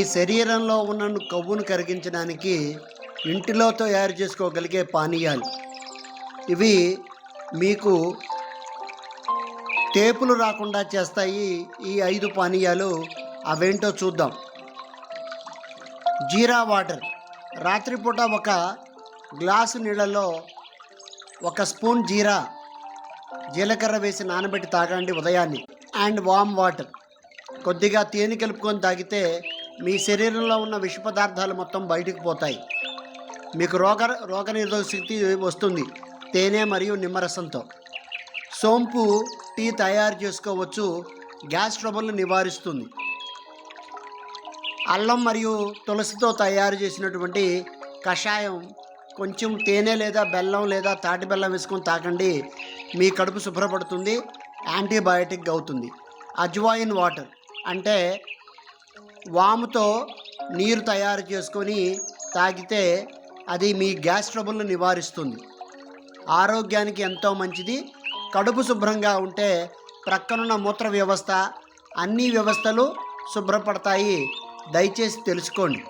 ఈ శరీరంలో ఉన్న కొవ్వును కరిగించడానికి ఇంటిలో తయారు చేసుకోగలిగే పానీయాలు. ఇవి మీకు టేపులు రాకుండా చేస్తాయి. ఈ ఐదు పానీయాలు అవేంటో చూద్దాం. జీరా వాటర్. రాత్రిపూట ఒక గ్లాసు నీళ్ళలో ఒక స్పూన్ జీరా జీలకర్ర వేసి నానబెట్టి తాగండి ఉదయాన్నే. And warm water. కొద్దిగా తేనె కలుపుకొని తాగితే మీ శరీరంలో ఉన్న విష పదార్థాలు మొత్తం బయటకు పోతాయి. మీకు రోగ రోగనిరోధక శక్తి వస్తుంది. తేనె మరియు నిమ్మరసంతో. సోంపు టీ తయారు చేసుకోవచ్చు. గ్యాస్ ట్రబుల్ను నివారిస్తుంది. అల్లం మరియు తులసితో తయారు చేసినటువంటి కషాయం కొంచెం తేనె లేదా బెల్లం లేదా తాటి బెల్లం వేసుకొని తాకండి మీ కడుపు శుభ్రపడుతుంది. యాంటీబయాటిక్ అవుతుంది. అజ్వాయిన్ వాటర్ అంటే వాముతో నీరు తయారు చేసుకొని తాగితే అది మీ గ్యాస్ ట్రబుల్ను నివారిస్తుంది. ఆరోగ్యానికి ఎంతో మంచిది. కడుపు శుభ్రంగా ఉంటే ప్రక్కనున్న మూత్ర వ్యవస్థ అన్ని వ్యవస్థలు శుభ్రపడతాయి. దయచేసి తెలుసుకోండి.